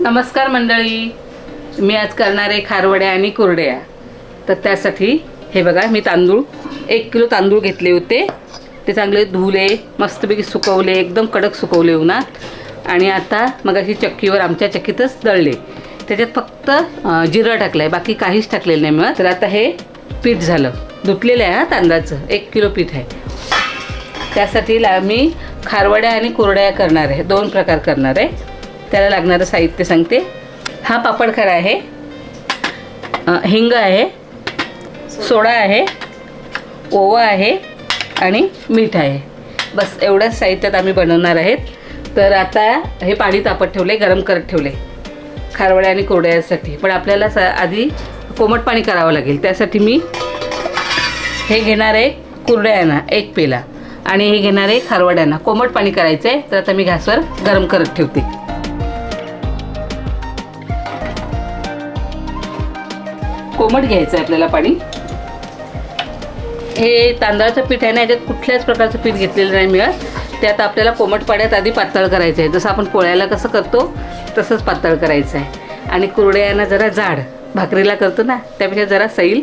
नमस्कार मंडळी. मी आज करणार आहे खारवड्या आणि कुरड्या. तर त्यासाठी हे बघा मी तांदूळ एक किलो तांदूळ घेतले होते. ते चांगले धुले मस्तपैकी सुकवले एकदम कडक सुकवले उन्हात. आणि आता मग अशी चक्कीवर आमच्या चक्कीतच दळले. त्याच्यात फक्त जिरं टाकलं आहे बाकी काहीच टाकलेलं नाही मग तर आता हे पीठ झालं. धुतलेलं आहे हा तांदळाचं. एक किलो पीठ आहे. त्यासाठी ला मी खारवड्या आणि कुरड्या करणार आहे. दोन प्रकार करणार आहे. त्याला लागणारं साहित्य सांगते. हा पापड खरा आहे. हिंग आहे. सोडा आहे. ओवा आहे. आणि मीठ आहे. बस एवढ्याच साहित्यात आम्ही बनवणार आहेत. तर आता हे पाणी तापत ठेवले गरम करत ठेवले. खारवड्या आणि कुरड्यासाठी. पण आपल्याला स आधी कोमट पाणी करावं लागेल. त्यासाठी मी हे घेणार आहे कुरड्यांना एक पेला. आणि हे घेणार आहे खारवड्यांना. कोमट पाणी करायचं आहे तर आता मी गॅसवर गरम करत ठेवते. कोमट घ्यायचं आहे आपल्याला पाणी. हे तांदळाचं पीठ आहे ना याच्यात कुठल्याच प्रकारचं पीठ घेतलेलं नाही मिळत. ते आता आपल्याला कोमट पाण्यात आधी पातळ करायचं आहे. जसं आपण पोळ्याला कसं करतो तसंच पातळ करायचं आहे. आणि कुरड्यांना जरा जाड भाकरीला करतो ना त्यापेक्षा जरा सैल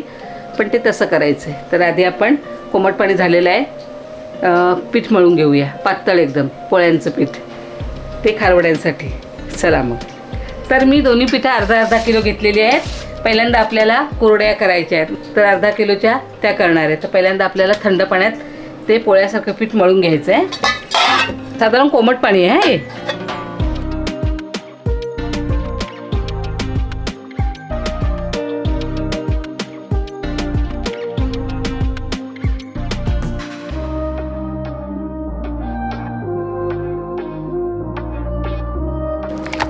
पण ते तसं करायचं आहे. तर आधी आपण कोमट पाणी झालेलं आहे. पीठ मळून घेऊया. पातळ एकदम पोळ्यांचं पीठ. ते खारवड्यांसाठी. चला मग. तर मी दोन्ही पिठं अर्धा अर्धा किलो घेतलेली आहेत. पहिल्यांदा आपल्याला कोरड्या करायच्या आहेत. तर अर्धा किलोच्या त्या करणार आहेत. तर पहिल्यांदा आपल्याला थंड पाण्यात ते पोळ्यासारखं पीठ मळून घ्यायचं आहे साधारण कोमट पाणी आहे हे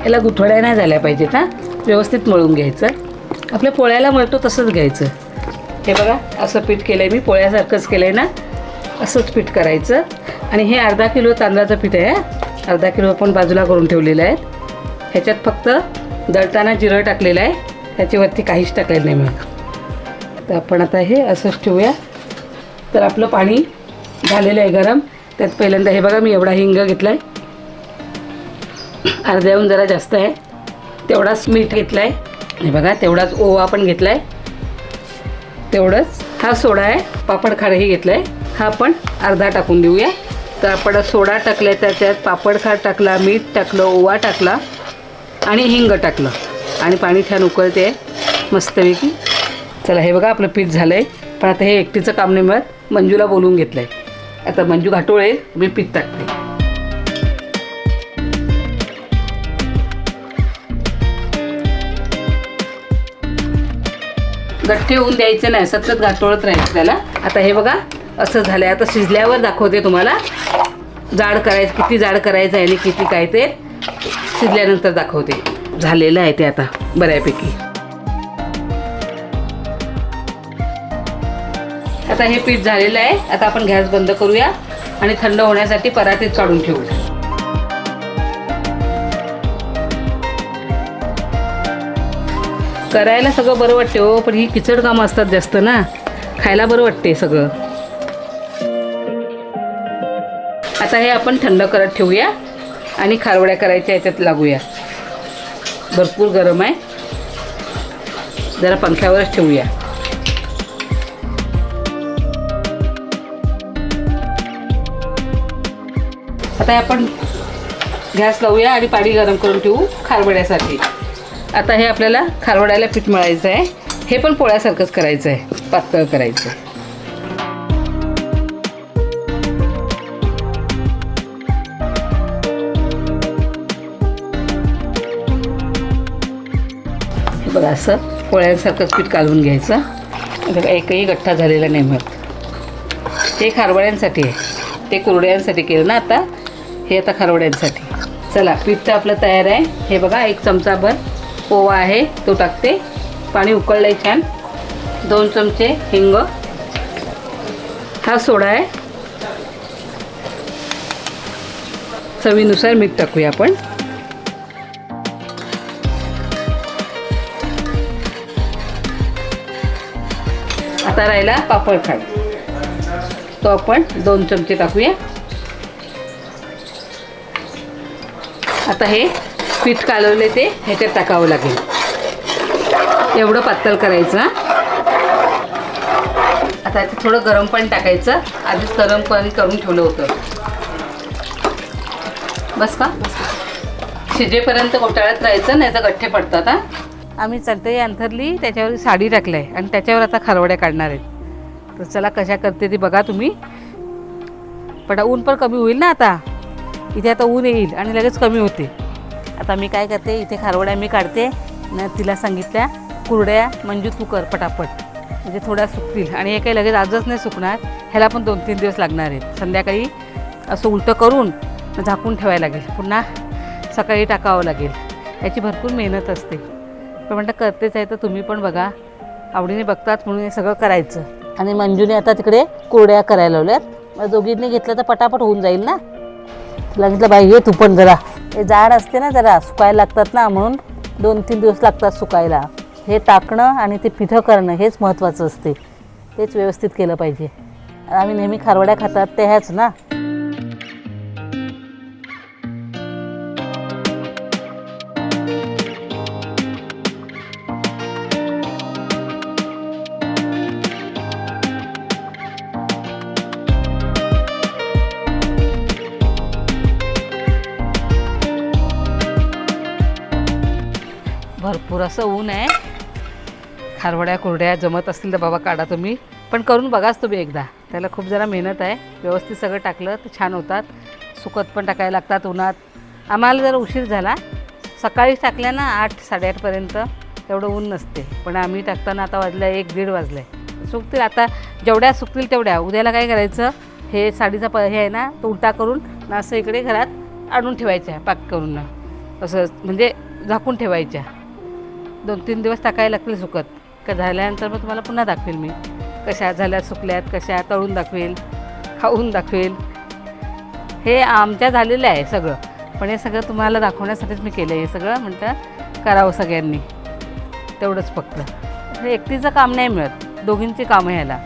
याला गुठळ्या नाही झाल्या पाहिजेत हां? व्यवस्थित मळून घ्यायचं. आपल्या पोळ्याला मळतो तसंच घ्यायचं. हे बघा असं पीठ केलं आहे मी पोळ्यासारखंच केलं आहे ना? असंच पीठ करायचं. आणि हे अर्धा किलो तांदळाचं पीठ आहे अर्धा किलो आपण बाजूला करून ठेवलेलं आहे. ह्याच्यात फक्त दळताना जिरं टाकलेलं आहे ह्याच्यावरती काहीच टाकलेलं नाही मग तर आपण आता हे असंच ठेवूया. तर आपलं पाणी झालेलं आहे गरम. त्यात पहिल्यांदा हे बघा मी एवढा हिंग घेतला आहे अर्ध्याहून जरा जास्त आहे. तेवढाच मीठ घेतलं आहे हे बघा तेवढाच ओवा पण घेतला आहे तेवढंच हा सोडा आहे पापड खारही घेतला आहे हा आपण अर्धा टाकून देऊया. तर आपण सोडा टाकला आहे त्याच्यात पापड खार टाकला मीठ टाकलं ओवा टाकला आणि हिंग टाकलं. आणि पाणी छान उकळते. आहे मस्तपैकी. चला हे बघा आपलं पीठ झालं आहे पण आता हे एकटीचं काम नाही मिळत. मंजूला बोलवून घेतलं आहे आता मंजू घाटोळे मी पीठ टाकते. गठ्ठे होऊन द्यायचं नाही सतत गाठोळत राहायचं त्याला. आता हे बघा असं झालंय. आता शिजल्यावर दाखवते तुम्हाला. जाड करायचं किती जाड करायचं आहे आणि किती काय ते शिजल्यानंतर दाखवते. झालेलं आहे ते आता बऱ्यापैकी. आता हे पीठ झालेलं आहे. आता आपण गॅस बंद करूया आणि थंड होण्यासाठी परातीत काढून ठेवूया करायला सगळं बरं वाटते हो पण ही किचड कामं असतात जास्त ना. खायला बरं वाटते सगळं. आता हे आपण थंड करत ठेवूया आणि खारवड्या करायच्या याच्यात लागूया. भरपूर गरम आहे. जरा पंख्यावरच ठेवूया. आता हे आपण गॅस लावूया आणि पाणी गरम करून ठेवू खारवड्यासाठी. आता हे आपल्याला खारवड्याला पीठ मळायचं आहे. हे पण पोळ्यासारखंच करायचं आहे. पातळ करायचं आहे. बघा असं पोळ्यांसारखंच पीठ कालवून घ्यायचं. बघा एकही गठ्ठा झालेला नाही मग हे खारवड्यांसाठी आहे. ते कुरड्यांसाठी केलं ना आता? हे आता खारवड्यांसाठी. चला पीठ तर आपलं तयार आहे. हे बघा एक चमचाभर पोवा आहे तो टाकते. पाणी उकळलं आहे छान. दोन चमचे हिंग. हा सोडा आहे. चवीनुसार मीठ टाकूया आपण. आता राहिला पापड फ्राय. तो आपण दोन चमचे टाकूया. आता हे पीठ कालवले ते ह्याच्यात टाकावं लागेल. एवढं पातळ करायचं आता याचं थोडं गरम पाणी टाकायचं आधीच गरम पाणी करून ठेवलं होतं. बस का? शिजेपर्यंत घोटाळ्यात राहायचं नाही तर गठ्ठे पडतात हा. आम्ही चलते अंथरली त्याच्यावर साडी टाकलं आहे आणि त्याच्यावर आता खारवड्या काढणार आहेत. तर चला कशा करते ती बघा तुम्ही. पण ऊन पण कमी होईल ना आता. इथे आता ऊन येईल आणि लगेच कमी होते. आता मी काय करते इथे खारवड्या मी काढते न तिला सांगितल्या कुरड्या मंजू तू कर पटापट. म्हणजे थोड्या सुकतील. आणि हे काही लगेच आजच नाही सुकणार. ह्याला पण दोन तीन दिवस लागणार आहेत. संध्याकाळी असं उलटं करून झाकून ठेवायला लागेल. पुन्हा सकाळी टाकावं लागेल. याची भरपूर मेहनत असते. पण म्हणतं करतेच आहे तर तुम्ही पण बघा. आवडीने बघतात म्हणून हे सगळं करायचं. आणि मंजूने आता तिकडे कुरड्या करायला लावल्यात. मग दोघींनी घेतलं तर पटापट होऊन जाईल ना? तिला बाई ये तू पण जरा. हे जाड असते ना जरा सुकायला लागतात ना म्हणून दोन तीन दिवस लागतात सुकायला. हे टाकणं आणि ते पिठं करणं हेच महत्त्वाचं असते. तेच व्यवस्थित केलं पाहिजे. आम्ही नेहमी खारवड्या खातात ते ह्याच ना. थोडंसं असं ऊन आहे. खारवड्या कुरड्या जमत असतील तर बाबा काढा तुम्ही. पण करून बघाच तुम्ही एकदा. त्याला खूप जरा मेहनत आहे. व्यवस्थित सगळं टाकलं तर छान होतात. सुकत पण टाकायला लागतात उन्हात. आम्हाला जरा उशीर झाला. सकाळीच टाकल्या ना आठ साडेआठपर्यंत तेवढं ऊन नसते. पण आम्ही टाकताना आता वाजलं एक दीड वाजलं. आहे सुकतील आता. जेवढ्या सुकतील तेवढ्या. उद्याला काय करायचं? हे साडीचा प हे आहे ना तो उलटा करून ना असं इकडे घरात आणून ठेवायच्या पाक करून. असं म्हणजे झाकून ठेवायच्या. दोन तीन दिवस टाकायला लागतील सुकत. का झाल्यानंतर मग तुम्हाला पुन्हा दाखवेल मी. कशा झाल्या सुकल्यात कशा तळून दाखवेल खाऊन दाखवेल. हे आमच्या झालेलं आहे सगळं. पण हे सगळं तुम्हाला दाखवण्यासाठीच मी केलं हे सगळं म्हणतं करावं सगळ्यांनी. तेवढंच फक्त. हे एकटीचं काम नाही मिळत. दोघींची कामं ह्याला.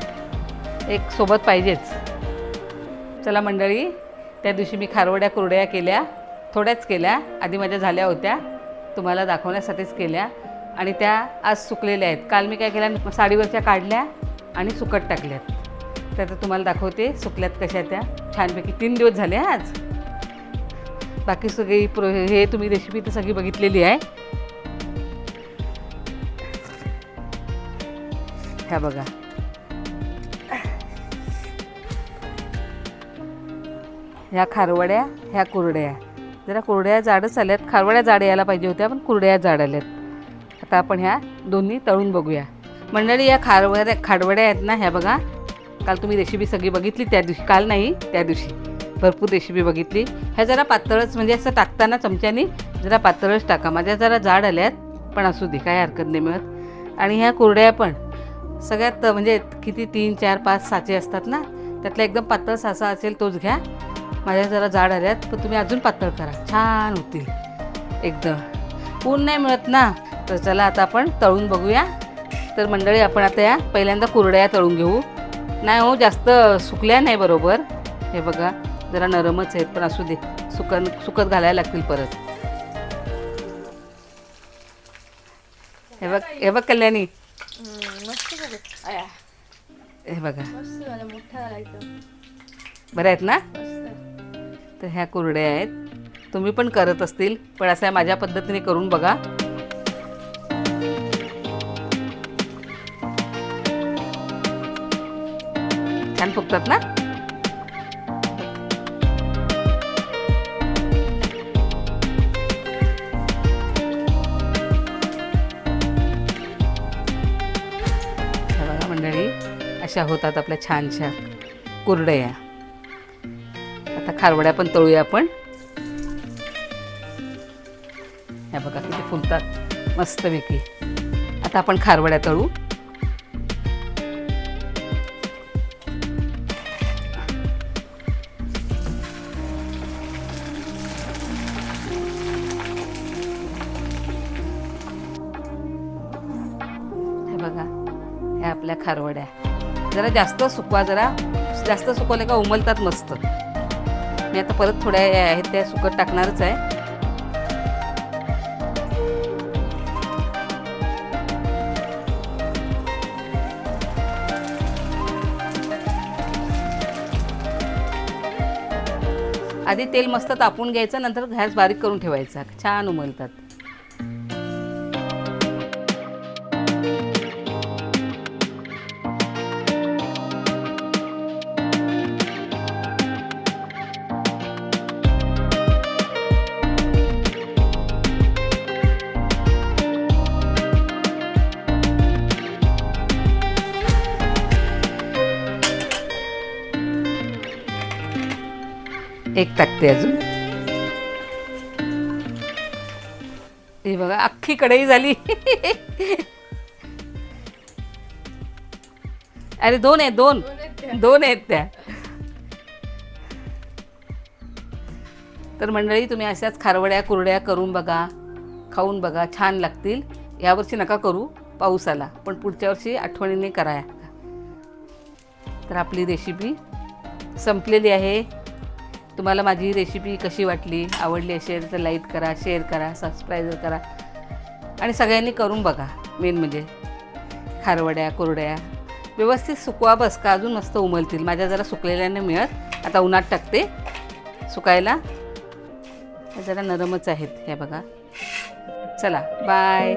एक सोबत पाहिजेच. चला मंडळी त्या दिवशी मी खारवड्या कुरड्या केल्या थोड्याच केल्या. आधी माझ्या झाल्या होत्या. तुम्हाला दाखवण्यासाठीच केल्या. आणि त्या आज सुकलेल्या आहेत. काल मी काय केल्या साडीवरच्या काढल्या आणि सुकट टाकल्यात. तर आता तुम्हाला दाखवते सुकल्यात कशा त्या. छानपैकी तीन दिवस झाले आज. बाकी सगळी प्रो हे तुम्ही रेसिपी तर सगळी बघितलेली आहे. ह्या बघा. ह्या खारवड्या ह्या कुरड्या. जरा कुरड्या जाडच आल्यात. खारवड्या जाड यायला पाहिजे होत्या पण कुरड्या जाड आल्यात. आता आपण ह्या दोन्ही तळून बघूया. मंडळी या खारवड्या खाडवड्या आहेत ना ह्या बघा. काल तुम्ही रेसिपी सगळी बघितली त्या दिवशी काल नाही त्या दिवशी. भरपूर रेसिपी बघितली. ह्या जरा पातळच म्हणजे असं टाकताना चमच्यानी जरा पातळच टाका. माझ्या जरा जाड आल्यात पण असू दे काय हरकत नाही मिळत. आणि ह्या कुरड्या पण. सगळ्यात म्हणजे किती तीन चार पाच साचे असतात ना त्यातला एकदम पातळ साचा असेल तोच घ्या. माझ्या जरा जाड आल्यात पण तुम्ही अजून पातळ करा. छान होतील. एकदम. ऊन नाही मिळत ना. तर चला आता आपण तळून बघूया. तर मंडळी आपण आता या पहिल्यांदा कुरड्या तळून घेऊ. नाही हो जास्त सुकल्या नाही बरोबर. हे बघा जरा नरमच आहेत पण असू दे. सुकन सुकत घालायला लागतील परत. हे बघ हे बघ कल्याणी. हे बघा. बरं आहेत ना? तर ह्या कुरड्या आहेत. तुम्ही पण करत असतील पण असं माझ्या पद्धतीने करून बघा. छान फुगतात ना? बघा मंडळी अशा होतात आपल्या छानशा कुरडया. आता खारवड्या पण तळूया आपण. ह्या बघा किती फुलतात. मस्तपैकी आता आपण खारवड्या तळू. आपल्या खारवड्या. जरा जास्त सुकवा जरा जास्त सुकवले का उमलतात मस्त. मी आता परत थोड्या आहेत त्या सुकत टाकणारच आहे. आधी तेल मस्त तापून घ्यायचं नंतर घ्यास बारीक करून ठेवायचा. छान उमलतात. एक टाकते अजून. हे बघा अख्खी कढई झाली. अरे दोन आहेत दोन. दोन आहेत त्या. तर मंडळी तुम्ही अशाच खारवड्या कुरड्या करून बघा खाऊन बघा छान लागतील. यावर्षी नका करू पाऊस आला पण पुढच्या वर्षी आठवणीने करा. तर आपली रेसिपी संपलेली आहे. तुम्हाला माझी रेसिपी कशी वाटली? आवडली असेल तर लाईक करा शेअर करा सबस्क्राईब करा. आणि सगळ्यांनी करून बघा. मेन म्हणजे खारवड्या कोरड्या. व्यवस्थित सुकवा बस का? अजून मस्त उमलतील. माझ्या जरा सुकलेल्या नाही मिळत. आता उन्हात टाकते. सुकायला. जरा नरमच आहेत ह्या बघा. चला बाय